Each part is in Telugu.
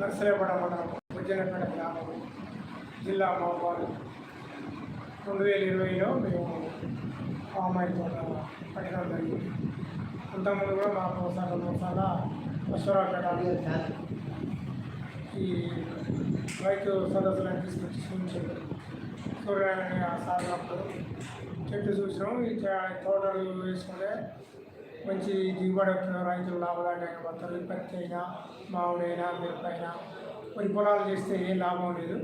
నర్సరేపడ మండలం ఉజ్జనపేట గ్రామం జిల్లా మహబాద్ రెండు వేల ఇరవైలో మేము ఫామ్ తోట పట్టడం జరిగింది. అంతకుముందు కూడా మా ఒకసారి రెండుసార్లు అశ్వరాపేట ఈ రైతు సదస్సులను తీసుకొచ్చి చూపించారు. సూర్యనారాయణ సాగినప్పుడు చెట్టు చూసినాం ఈ తోటలు వేసుకుంటే మంచి దిగుబడి వస్తున్నారు రైతులు లాభదాయకంగా పడతారు పత్తి అయినా మామిడైనా మిరపైనా కొన్ని పొలాలు చేస్తే ఏం లాభం లేదు.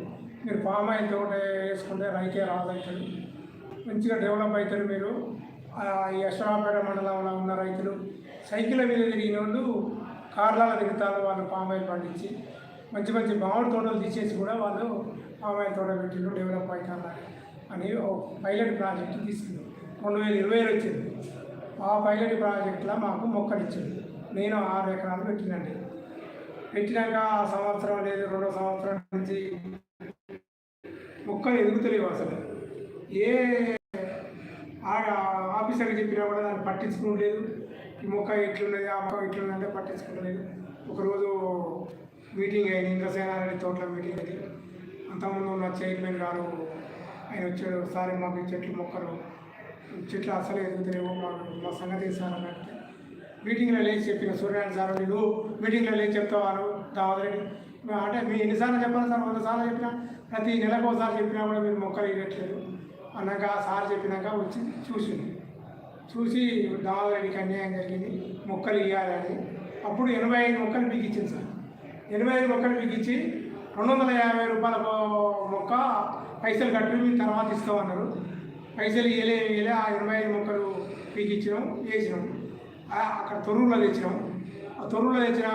మీరు పామ్ ఆయిల్ తోట వేసుకుంటే రైతే రాదు మంచిగా డెవలప్ అవుతారు మీరు. ఈ అశ్వరాపేట మండలంలో ఉన్న రైతులు సైకిల్ మీద తిరిగిన వాళ్ళు కార్లలో తిరుగుతారు వాళ్ళు పామ్ ఆయిల్ పండించి మంచి మంచి మామిడి తోటలు తీసేసి కూడా వాళ్ళు పామ్ ఆయిల్ తోట పెట్టిండ్రు డెవలప్ అవుతున్నారు అని ఒక పైలట్ ప్రాజెక్టు తీసుకుంది రెండు వేల ఇరవై వచ్చింది. ఆ పైలట్ ప్రాజెక్ట్లో మాకు మొక్కలిచ్చింది నేను ఆరు ఎకరాలు పెట్టినండి. పెట్టినాక ఆ సంవత్సరం లేదు రెండో సంవత్సరం నుంచి మొక్కలు ఎదుగుతలేవు అసలు. ఏ ఆ- ఆఫీసర్కి చెప్పినా కూడా దాన్ని పట్టించుకోలేదు ఈ మొక్క ఇట్లున్నది ఆ మొక్క ఇట్లున్నది అంటే పట్టించుకోలేదు ఒకరోజు మీటింగ్ అయింది ఇంద్రసేనారెడ్డి తోటలో మీటింగ్ అయింది. అంతకుముందు ఉన్న చైర్మన్ గారు ఆయన వచ్చాడు ఒకసారి మాకు ఈ చెట్లు మొక్కలు చెట్లు అసలు ఎదుగుతలేవు మా సంగతి సార్ అని మీటింగ్లో లేచి చెప్పిన సూర్యనారాయణ సార్ నువ్వు మీటింగ్లో లేచి చెప్తావారు? దావదరెడ్డి అంటే మీ ఎన్నిసార్లు చెప్పాలి సార్? వందసార్లు చెప్పినా? ప్రతి నెలకు ఒకసారి చెప్పినా కూడా మీరు మొక్కలు ఇవ్వట్లేదు అన్నాక ఆ సార్ చెప్పినాక వచ్చి చూసింది. చూసి దావదరెడ్డికి అన్యాయం జరిగింది మొక్కలు ఇవ్వాలని అప్పుడు ఎనభై ఐదు మొక్కలు మీకు ఇచ్చింది సార్. ఎనభై ఐదు మొక్కలు మీకు ఇచ్చి రెండు వందల యాభై రూపాయల మొక్క పైసలు కట్టి తర్వాత ఇస్తామన్నారు. పైసలు ఇవ్వలే ఇవ్వలే ఆ ఎనభై ఐదు మొక్కలు పీకిచ్చినాం వేసినాం. అక్కడ తొరువులో తెచ్చినాం. ఆ తొరువులో తెచ్చిన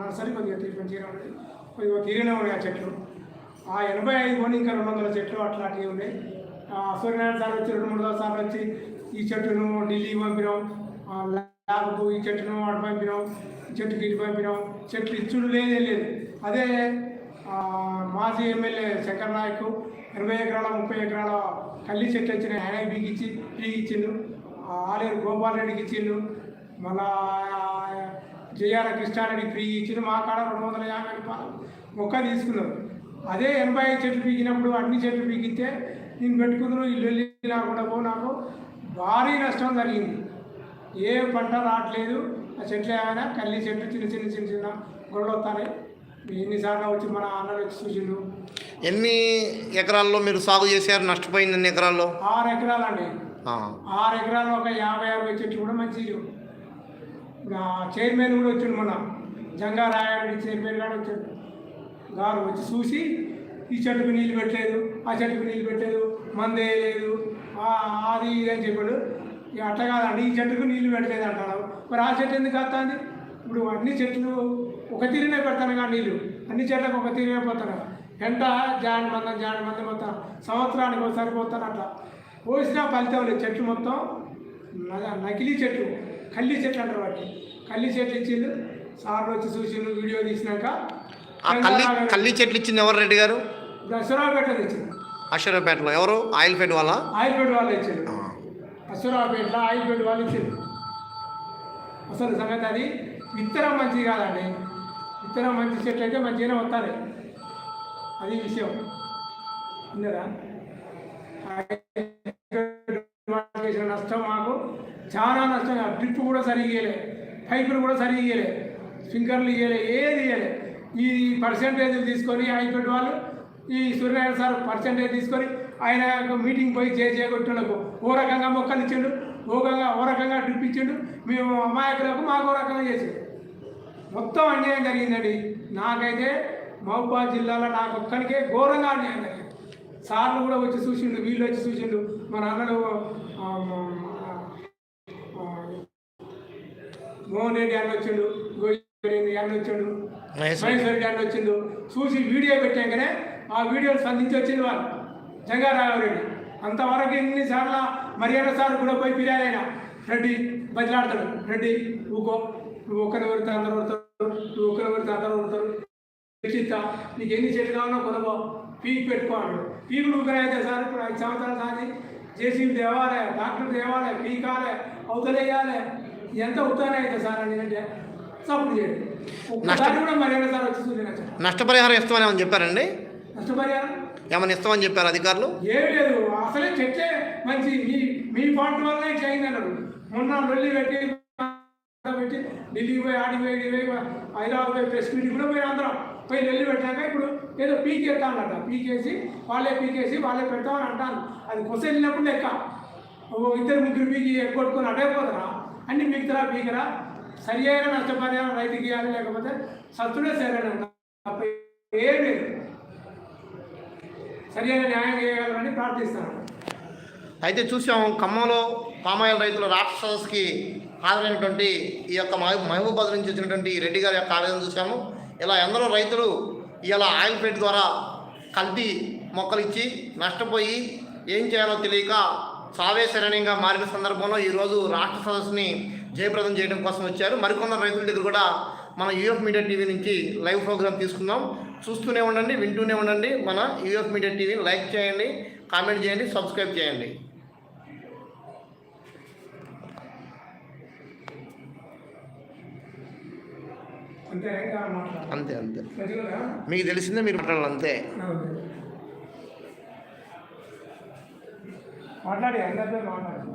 నర్సరీ కొద్దిగా తీరు మంచిగా కొద్దిగా తీరినే ఉన్నాయి ఆ చెట్లు. ఆ ఎనభై ఐదు కొని ఇంకా రెండు వందల చెట్లు అట్లాంటివి ఉన్నాయి. సూర్యనారాయణ సార్ వచ్చి రెండు మూడు సార్లు వచ్చి ఈ చెట్టును ఢిల్లీ పంపినాం. ల్యాబ్కు ఈ చెట్టును అటు పంపినాం చెట్టు చెట్టుకి ఇటు పంపినాం. చెట్లు ఇచ్చుడు లేదే లేదు. అదే మాజీ ఎమ్మెల్యే శంకర్ నాయక్ ఇరవై ఎకరాల ముప్పై ఎకరాల కల్లి చెట్లు వచ్చిన ఆయన బీగిచ్చి బీగిచ్చిండు ఇచ్చిండు. ఆలేరు గోపాల్ రెడ్డికి ఇచ్చిండు. మళ్ళా జయాల కృష్ణారెడ్డి ఫ్రీ ఇచ్చిండు. మా కాడ రెండు వందల యాభై రూపాయలు మొక్క తీసుకున్నారు. అదే ఎనభై ఐదు చెట్లు పీకినప్పుడు అన్ని చెట్లు పీకితే నేను పెట్టుకున్నాను ఇల్లు వెళ్ళి లేకుండా పో నాకు. భారీ నష్టం జరిగింది. ఏ పంట రావట్లేదు. ఆ చెట్లు ఏమైనా కల్లి చెట్లు చిన్న చిన్న చిన్న చిన్న గొడవలు వస్తాయి ఎన్నిసార్లు వచ్చి మన అన్నలు వచ్చి చూసిండు ఎన్ని ఎకరాల్లో మీరు సాగు చేశారు? నష్టపోయింది ఎన్ని ఎకరాల్లో? ఆరు ఎకరాలండి. ఆ. ఆరు ఎకరాల్లో ఒక యాభై అరవై చెట్లు కూడా ఆ చైర్మన్ కూడా వచ్చాడు మొన్న. జంగా రాయారెడ్డి చైర్మన్ గారు వచ్చాడు. గారు వచ్చి చూసి ఈ చెట్టుకు నీళ్ళు పెట్టలేదు ఆ చెట్టుకు నీళ్ళు పెట్టలేదు మందు వేయలేదు అది ఇది అని చెప్పాడు. అట్లా కాదండి ఈ చెట్టుకు నీళ్ళు పెట్టలేదు అంటాడు మరి ఆ చెట్టు ఎందుకు వస్తుంది ఇప్పుడు అన్ని చెట్లు ఒక తీరునే పెడతాను కానీ నీళ్ళు. అన్ని చెట్లకు ఒక తీరునే పోతాను ఎంట జాడి మందం జాడి మందం మొత్తం సంవత్సరానికి ఒకసారి పోతాను అట్లా. పోసినా ఫలితం లేదు. చెట్లు మొత్తం నకిలీ చెట్లు. కల్లి చెట్లు అంటారు వాటి కల్లి చెట్లు ఇచ్చిండు. సార్లు వచ్చి చూసిండు వీడియో తీసినాక. కల్లి కల్లి చెట్లు ఇచ్చింది ఎవరు రెడ్డి గారు? అశ్వరావుపేట తెచ్చిండు అశ్వరాపేటలో ఎవరు? ఆయిల్ ఫెడ్ వాళ్ళ? ఆయిల్పేట వాళ్ళు ఇచ్చిండు. అశ్వరావుపేటలో ఆయిల్పేట వాళ్ళు ఇచ్చిండు. అసలు సంగతి అది? విత్తనం మంచిది కాదండి. విత్తనం మంచి చెట్లు అయితే మంచిగానే వస్తాయి. అది విషయం. ఉన్నదా చేసిన నష్టం మాకు. చాలా నష్టం. డ్రిప్ కూడా సరిగా ఇయ్యలే. పైపులు కూడా సరిగా ఇయ్యలే. స్ప్రింకర్లు ఇయ్యలే. ఏది ఇయ్యలే. ఈ పర్సెంటేజ్ తీసుకొని అయిపోయిన వాళ్ళు ఈ సూర్యనారాయణ సార్ పర్సెంటేజ్ తీసుకొని ఆయన మీటింగ్ పోయి చే ఓ రకంగా మొక్కలు ఇచ్చిండు. ఓ రకంగా ఓ రకంగా డ్రిప్ ఇచ్చిండు. మేము అమాయకులకు మాకు ఓ రకంగా చేసిండు. మొత్తం అన్యాయం జరిగిందండి. నాకైతే మహబూబాద్ జిల్లాలో నాకు ఒక్కడికే ఘోరంగా అన్యాయం జరిగింది. సార్లు కూడా వచ్చి చూసిండు వీళ్ళు వచ్చి చూసిండు. మన అన్నలు మోహన్ రెడ్డి అన్న వచ్చిండు గోవింద్ అన్న వచ్చిండు మహేశ్వర రెడ్డి. అన్న వచ్చిండు. చూసి వీడియో పెట్టాకనే ఆ వీడియోలు స్పందించి వచ్చింది వాళ్ళు. జంగారావు రెడ్డి. అంతవరకు ఎన్నిసార్లు మర్యాద సార్ కూడా పోయి ఫిర్యాదైనా రెడ్డి బదిలాడతాడు రెడ్డి ఊకో. నువ్వు ఒక్కరి వరితే అందరూ కొడతారు. నువ్వు ఒక్కరి వరితే అందరూ కొడతారు. పెట్టిస్తా నీకు ఎన్ని చెట్లు కావాలో కొనబో పీక్ పెట్టుకోవాలి పీకు ఊకరైతే సార్ ఇప్పుడు ఐదు సంవత్సరాలు సాగి జేసీబీ తేవాలి డాక్టర్ తేవాలి పీకాలి అవతలేయాలి ఎంత ఉత్తానే అయితే సార్ అని అంటే సపోర్ట్ చేయండి. ఒక్కసారి కూడా మర్యాద సార్ వచ్చి నష్టపరిహారం ఇస్తామని చెప్పారండి? నష్టపరిహారం? ఏమైనా ఇస్తామని చెప్పారు అధికారులు? ఏమి లేదు. అసలే చెట్లే మంచి మీ మీ పాయింట్ వల్ల ఇట్లా అన్నారు మొన్న వెళ్ళి పెట్టి పెట్టి ఢిల్లీ పోయి ఆడి పోయి పోయి హైదరాబాద్ పోయి ప్రెస్ మీట్ కూడా పోయి అందరం పోయి వెళ్ళి పెట్టాక ఇప్పుడు ఏదో పీకేస్తా అన్నట పీకేసి వాళ్ళే పీకేసి వాళ్ళే పెడతామని అంటాను అది కొస వెళ్ళినప్పుడు లెక్క. ఓ ఇద్దరు ముగ్గురు పీకి ఎగ్గొట్టుకొని అటైపోతారా అన్ని మిగతా పీకరా? సరి అయిన నష్టపరిహారం రైతుకి ఇవ్వాలి లేకపోతే సత్తుడే సరైన ఏం లేదు. సరైన న్యాయం చేయగలరని ప్రార్థిస్తాను. అయితే చూసాం ఖమ్మంలో పామాయిల్ రైతుల రాష్ట్ర సదస్సుకి హాజరైనటువంటి ఈ యొక్క మహబూబాద్ నుంచి వచ్చినటువంటి రెడ్డి గారి యొక్క ఆవేదన చూసాము. ఇలా ఎందరో రైతులు ఇలా ఆయిల్ ఫెడ్ ద్వారా కల్తీ మొక్కలు ఇచ్చి నష్టపోయి ఏం చేయాలో తెలియక సావే శరణ్యంగా మారిన సందర్భంలో ఈరోజు రాష్ట్ర సదస్సుని జయప్రదం చేయడం కోసం వచ్చారు. మరికొందరు రైతుల దగ్గర కూడా మన యూఎఫ్ మీడియా టీవీ నుంచి లైవ్ ప్రోగ్రామ్ తీసుకుందాం. చూస్తూనే ఉండండి వింటూనే ఉండండి. మన యూఎఫ్ మీడియా టీవీని లైక్ చేయండి కామెంట్ చేయండి సబ్స్క్రైబ్ చేయండి. అంతే అంతే మీకు తెలిసిందే మీరు మాట్లాడాలి అంతే. మాట్లాడి అందరితో మాట్లాడు.